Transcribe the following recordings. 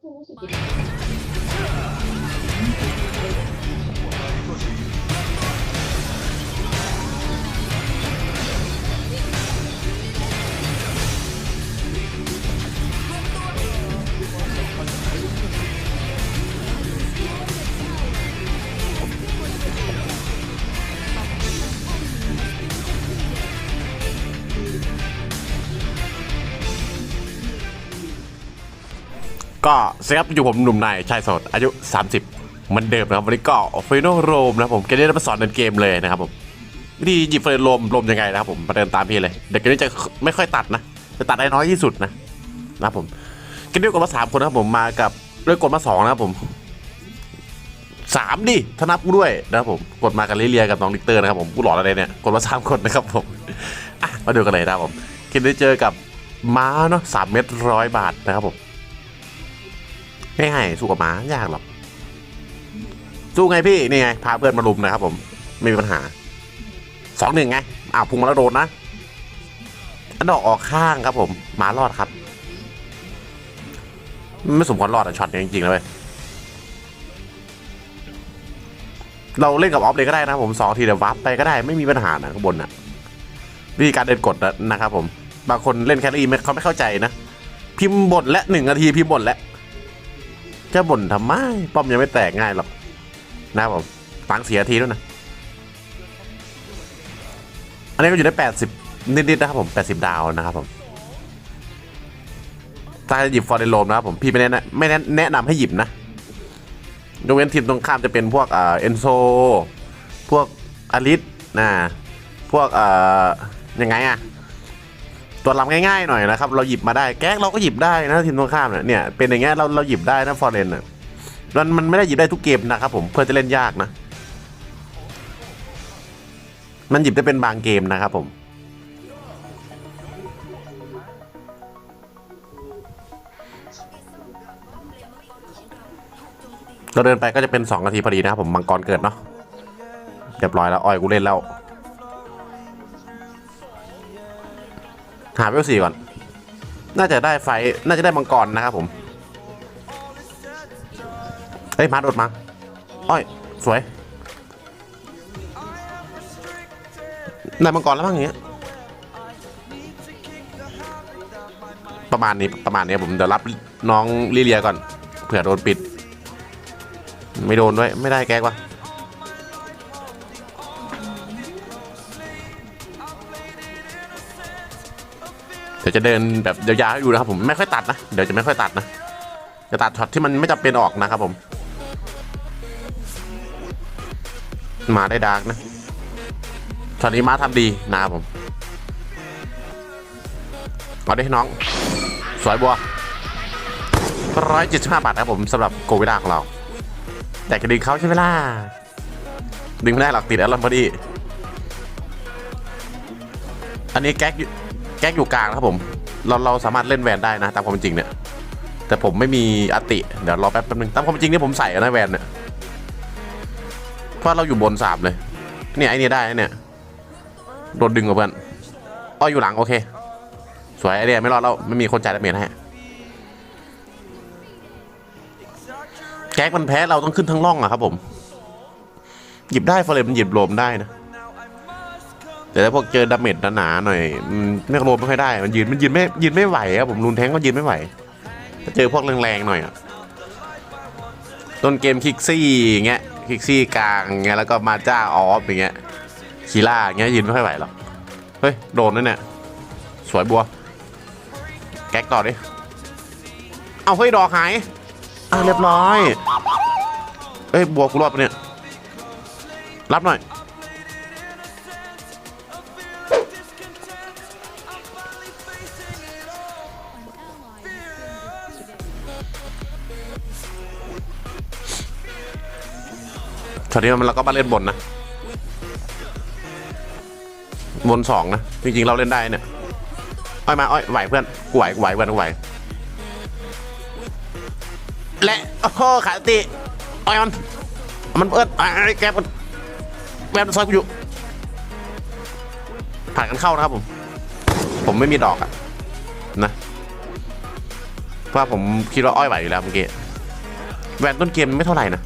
เพิ่งรู้สึ ก็สครับอยู่ผมหนุ่มนายชายสดอายุ 30มือนเดิมนะครับวันนี้ก็เฟโนโรมนะครับผมเกมนี้มาสอนเดินเกมเลยนะครับผมวิธีหยิบเฟรนโรมโรมยังไงนะครับผมมาเดินตามพี่เลย เดี๋ยวกมนี้จะไม่ค่อยตัดนะจะตัดได้น้อยที่สุดนะนะครับผมกมนี้กดมาสามคนนะครับผมมากับด้วยกดมาสองนะครับผมสามดิถ้านับกูด้วยนะครับผมกดมากับลิเลียกับน้องลิกเตอร์นะครับผมกูหลอนอะไรเนี่ยกดมาสามคนนะครับผมมาดูกันเลยนะครับผมกมนี้เจอกับม้าเนาะสามเม็ดร้อยบาทนะครับผม ง่ายๆสู้กับหมายากหรอกสู้ไงพี่นี่ไงพาเพื่อนมาลุมนะครับผมไม่มีปัญหาสองหนึ่งไงอ้าวพุงมาแล้วโดนนะอันดอกออกข้างครับผมหมารอดครับไม่สมควรรอดอะช็อตนี้จริงๆเลยเราเล่นกับออฟเลยก็ได้นะผมสองทีเดี๋ยววับไปก็ได้ไม่มีปัญหานะข้างบนน่ะวิธีการเดินกดนะครับผม บางคนเล่นแคลรี่เขาไม่เข้าใจนะ พิมพ์บทและหนึ่งนาทีพิมพ์บทและ จะบ่นทำไม ป้อมยังไม่แตกง่ายหรอกนะครับผมตังเสียทีด้วยนะ อันนี้ก็อยู่ได้ 80 นิดๆนะครับผม 80 ดาวนะครับผมถ้าจะหยิบฟอร์เรนโลมนะครับผม พี่ไม่แนะนำไม่แนะแนะนำให้หยิบนะยกเว้นทีมตรงข้ามจะเป็นพวกเอ่อเอนโซ พวกอลิสนะ พวกเอ่อยังไงอะ ตัวลำง่ายๆหน่อยนะครับ เราหยิบมาได้แก๊กเราก็หยิบได้นะทีมตรงข้ามเนี่ยเป็นอย่างเงี้ยเราเราหยิบได้นะฟอร์เรนอะมันมันไม่ได้หยิบได้ทุกเกมนะครับผมเพื่อจะเล่นยากนะ มันหยิบได้เป็นบางเกมนะครับผมเราเดินไปก็จะเป็น2นาทีพอดีนะครับผมมังกรเกิดเนาะเรียบร้อยแล้วอ้อยกูเล่นแล้ว หาเวลสี่ก่อน น่าจะได้ไฟ น่าจะได้มังกรนะครับผม เฮ้ยมาโดดมา อ้อย สวยได้มังกรแล้วมั้งอย่างเงี้ย ประมาณนี้ประมาณนี้ผมเดี๋ยวรับน้องลิเลียก่อน เผื่อโดนปิด ไม่โดนด้วย ไม่ได้แก๊กวะ ดี๋ยวจะเดินแบบยาวๆให้ดูนะครับผมไม่ค่อยตัดนะเดี๋ยวจะไม่ค่อยตัดนะจะตัดช็อตที่มันไม่จำเป็นออกนะครับผมมาได้ดาร์กนะช็อตนี้มาทำดีนะครับผมเอาได้น้อง สวยบัวร้อยเจ็ดสิบห้าบาทนะผมสำหรับโกวิดาของเรา แต่จะดึงเขาใช่ไหมล่ะ ดึงไม่ได้หรอกติดแอลลอนพอดี อันนี้แก๊กอยู่ แก๊กอยู่กลางนะครับผม เราเราสามารถเล่นแวนได้นะ ตามความจริงเนี่ย แต่ผมไม่มีอติเดี๋ยวรอแป๊บแป๊บนึงตามความจริงเนี่ยผมใส่นะแวนเนี่ยเพราะเราอยู่บนสามเลย เนี่ยไอ้นี่ได้เนี่ยโดนดึงกับเพื่อนอ้ออยู่หลังโอเค สวยไอเดียไม่รอดแล้วไม่มีคนจ่ายดาเมจให้แก๊กมันแพ้เราต้องขึ้นทั้งร่องอะครับผม หยิบได้ฟอเรนมันหยิบโลมได้นะ แต่ถ้าพวกเจอดาเมจหนาๆหน่อยมันไม่โลมไม่ค่อยได้มันยืนมันยืนไม่ยืนไม่ไหวครับผมรุนแทงก็ยืนไม่ไหวถ้าเจอพวกแรงๆหน่อยอะต้นเกมคิกซี่อย่างเงี้ยคิกซี่กลางงเงี้ยแล้วก็มาจ้าออฟอย่างเงี้ยคีล่าอย่างเงี้ยยืนไม่ค่อยไหวหรอกเฮ้ยโดนนั่นเนี่ยสวยบัว แก๊กต่อดิเอาเฮ้ยดอกหายอะเรียบร้อยเอ้ยบัวกูรอดปะเนี่ยรับหน่อย อตนี้มันเราก็มาเล่นบนนะ บนสองนะ จริงๆเราเล่นได้เนี่ย อ้อยมา อ้อยไหวเพื่อนกูไหวกูไหวเพื่อนกูไหว และ โอ้โหขาติ อ้อยมัน มันเปิดไอ้แกมันแวบซอยกูอยู่ ผ่านกันเข้านะครับผม ผมไม่มีดอกอะนะเพราะผมคิดว่าอ้อยไหวอยู่แล้วเมื่อกี้แวนต้นเกมไม่เท่าไหร่นะ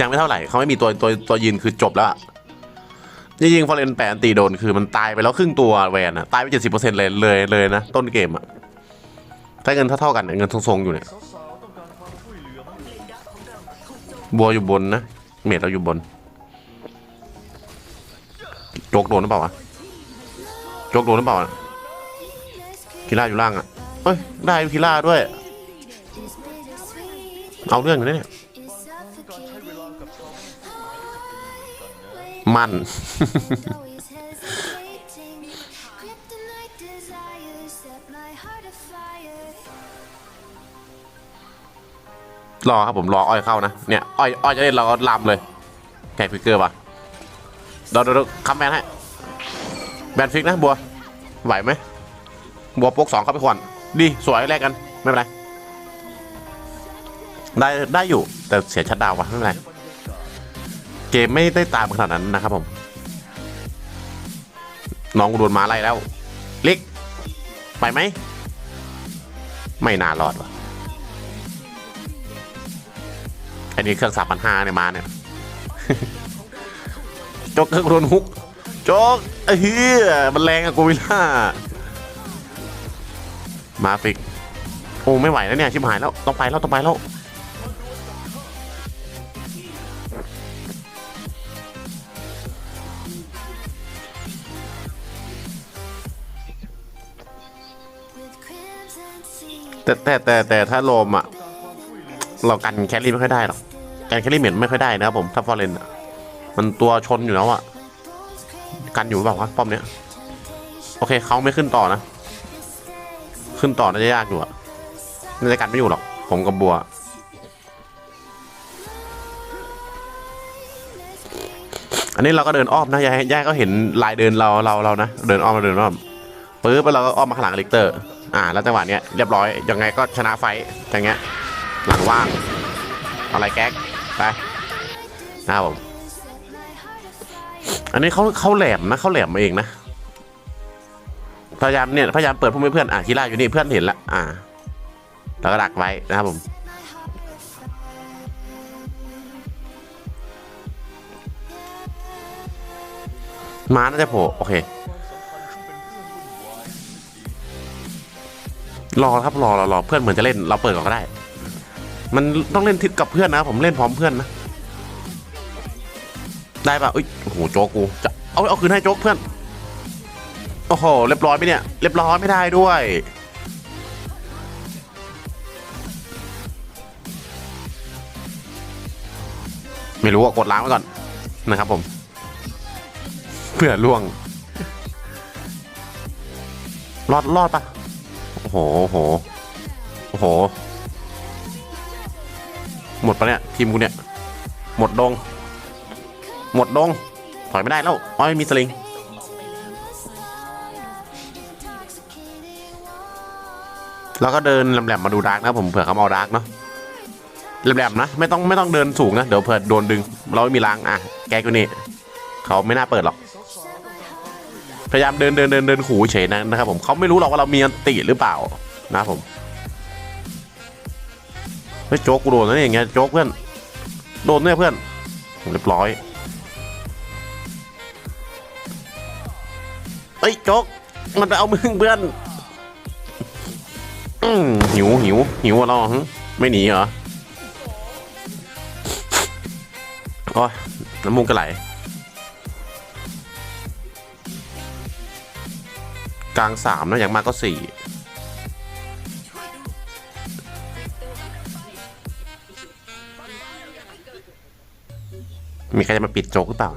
ยังไม่เท่าไหร่เขาไม่มีตัวตัวตัวยืนคือจบแล้วจริงๆฟอร์เรนแปนตีโดนคือมันตายไปแล้วครึ่งตัวแวนอะตายไปเจ็ดสิบเปอร์เซ็นต์เลยเลยเลยนะ ต้นเกมอะถ้าเงินเท่าๆกันเนี่ยเงินทรงๆอยู่เนี่ยบัวอยู่บนนะ เมดเราอยู่บนโจกโดนหรือเปล่าวะโจกโดนหรือเปล่าอะคิล่าอยู่ล่างอะเฮ้ยได้คิล่าด้วย เอาเรื่องอยู่เนี่ย มัน รอครับผมรออ้อยเข้านะ เนี่ย อ้อยอ้อยจะเล่นเราก็ลำเลยแกฟิกเกอร์ปะเดี๋ยวเดี๋ยวคัมแบนให้แบนฟิกนะบัว ไหวไหมบัวโป๊กสองเข้าไปขวัญดีสวยแลกกัน ไม่เป็นไร ได้ได้อยู่แต่เสียชัดดาวน์วะไม่เป็นไร เกมไม่ได้ตามขนาดนั้นนะครับผม น้องโดนม้าไล่แล้วลิกไปไหม ไม่น่ารอดวะอันนี้เครื่องสามพันห้าเนี่ยมาเนี่ยจกเครื่องโดนฮุกจกเอ้ยเฮียมันแรงอะกูวิลล่า มาฟิก โอ้ไม่ไหวแล้วเนี่ย ชิบหายแล้ว ต้องไปแล้วต้องไปแล้ว แต่แต่แต่แต่ถ้าโลมอะ เรากันแคลรี่ไม่ค่อยได้หรอกกันแคลรี่เหม็นไม่ค่อยได้นะครับผมถ้าฟอร์เรนอะมันตัวชนอยู่แล้วอะ กันอยู่หรือเปล่าวะป้อมเนี้ย โอเคเขาไม่ขึ้นต่อนะ ขึ้นต่อน่าจะยากอยู่อะน่าจะกันไม่อยู่หรอก ผมกับบัวอันนี้เราก็เดินอ้อมนะยายยายก็เห็นลายเดินเราเราเรานะ เดินอ้อมเราเดินอ้อมปื๊บแล้วเราก็อ้อมมาข้างหลังลิกเตอร์ อ่า แล้วจังหวะเนี้ยเรียบร้อย ยังไงก็ชนะไฟอย่างเงี้ย หลังว่าง อะไรแก๊ก ไปนะครับผม อันนี้เขาเขาแหลมนะเขาแหลมมาเองนะ พยายามเนี่ย พยายามเปิดพวกเพื่อนอะคีร่าอยู่นี่เพื่อนเห็นละ อ่า แล้วก็ดักไว้นะครับผมม้าน่าจะโผล่โอเค รอครับรอรอรอเพื่อนเหมือนจะเล่นเราเปิดก่อนก็ได้ มันต้องเล่นทิศกับเพื่อนนะ ผมเล่นพร้อมเพื่อนนะ ได้ป่ะอุ้ยโอ้โหโจ๊กกูจะเอาเอาคืนให้โจ๊กเพื่อน โอ้โหเรียบร้อยไหมเนี่ยเรียบร้อยไม่ได้ด้วยไม่รู้อะกดล้างไว้ก่อนนะครับผม เพื่อล่วง รอดรอดปะ โอ้โหโอ้โหโอ้โห หมดปะเนี่ย ทีมกูเนี่ย หมดดง หมดดง ถอยไม่ได้แล้วอ้อยมีสลิง แล้วก็เดินแหลมๆมาดูดาร์กนะผมเผื่อเขามาเอาดาร์กเนาะแหลมๆนะไม่ต้องไม่ต้องเดินสูงนะ เดี๋ยวเผื่อโดนดึง เราไม่มีล้างอะ แกกูนี่เขาไม่น่าเปิดหรอก พยายามเดินเดินเดินเดินขู่เฉยนะนะครับผมเขาไม่รู้หรอกว่าเรามีอันติหรือเปล่านะผมเฮ้ยโจ๊กกูโดนนะเนี่ยอย่างเงี้ยโจ๊กเพื่อนโดนเนี่ยเพื่อนเรียบร้อยเฮ้ยโจ๊กมันไปเอามึงเพื่อนหิวหิวหิวอะเราไม่หนีเหรอโอ้ยน้ำมูกกระไหล กลางสามนะอย่างมากก็สี่มีใครจะมาปิดโจ๊กหรือเปล่า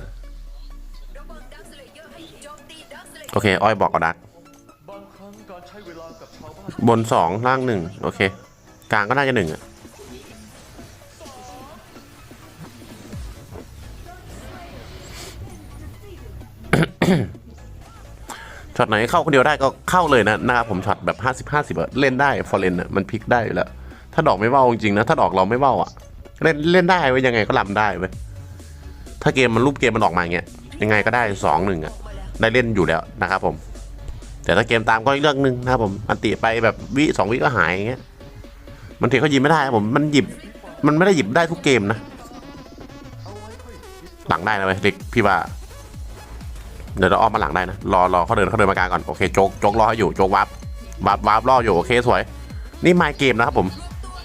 โอเค อ้อยบอกกับดัก บนบนสองล่างหนึ่งโอเค กลางก็น่าจะหนึ่งอะ ช็อตไหนเข้าคนเดียวได้ก็เข้าเลยนะนะครับผมช็อตแบบห้าสิบห้าสิบเล่นได้ฟอร์เรนมันพลิกได้อยู่แล้ว ถ้าดอกไม่เบ้าจริงนะถ้าดอกเราไม่เบ้าอะ เล่นเล่นได้เว้ยยังไงก็ลำได้เว้ยถ้าเกมมันรูปเกมมันออกมาเงี้ยยังไงก็ได้สองหนึ่งอะได้เล่นอยู่แล้วนะครับผม แต่ถ้าเกมตามก็อีกเรื่องหนึ่งนะครับผมอันติไปแบบวิสองวิก็หายอย่างเงี้ยมันถือเขาหยิบไม่ได้ผมมันหยิบมันไม่ได้หยิบได้ทุกเกมนะหลังได้นะเว้ยเด็กพี่ว่า เดี๋ยวเราอ้อมมาหลังได้นะ รอรอเขาเดินเขาเดินมากลางก่อน โอเคโจ๊กโจ๊กรอให้อยู่โจ๊กวับวับวับรออยู่ โอเคสวย นี่ไมเกมนะครับผม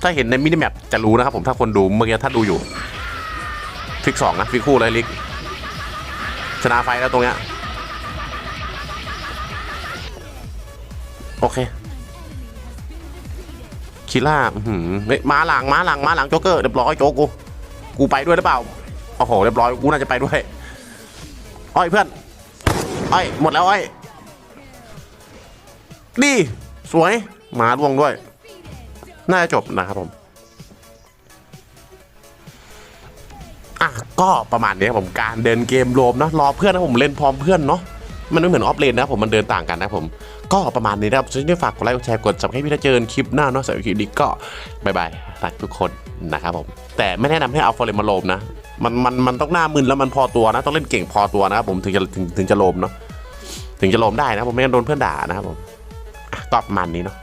ถ้าเห็นในมินิแมปจะรู้นะครับผม ถ้าคนดูเมื่อกี้ถ้าดูอยู่ ฟิกสองนะ ฟิกคู่เลยลิก ชนะไฟแล้วตรงเนี้ย โอเค คิล่าอื้อหือเฮ้ยมาหลังมาหลังมาหลังโจ๊กเกอร์เรียบร้อยโจ๊กกู กูไปด้วยหรือเปล่า โอ้โห เรียบร้อย กูน่าจะไปด้วย อ้อยเพื่อน อ้อยหมดแล้วอ้อยดีสวยหมาล่วงด้วย น่าจะจบนะครับผมอะก็ประมาณนี้ครับผมการเดินเกมโรมนะรอเพื่อนนะผมเล่นพร้อมเพื่อนเนาะมันไม่เหมือนออฟเลนนะครับผมมันเดินต่างกันนะครับผม ก็ประมาณนี้นะครับช่วยฝากกดไลค์กดแชร์กดสับให้พี่ถ้าเจอคลิปหน้าเนาะสำหรับคลิปนี้ก็บายบายรักทุกคนนะครับผมแต่ไม่แนะนำให้เอาฟอร์เรนมาโลมนะ มันมันมันต้องหน้ามึนแล้วมันพอตัวนะ ต้องเล่นเก่งพอตัวนะครับผมถึงจะถึงถึงจะโลมเนาะถึงจะโลมได้นะผมไม่งั้นโดนเพื่อนด่านะครับผมตอบมันนี้เนาะ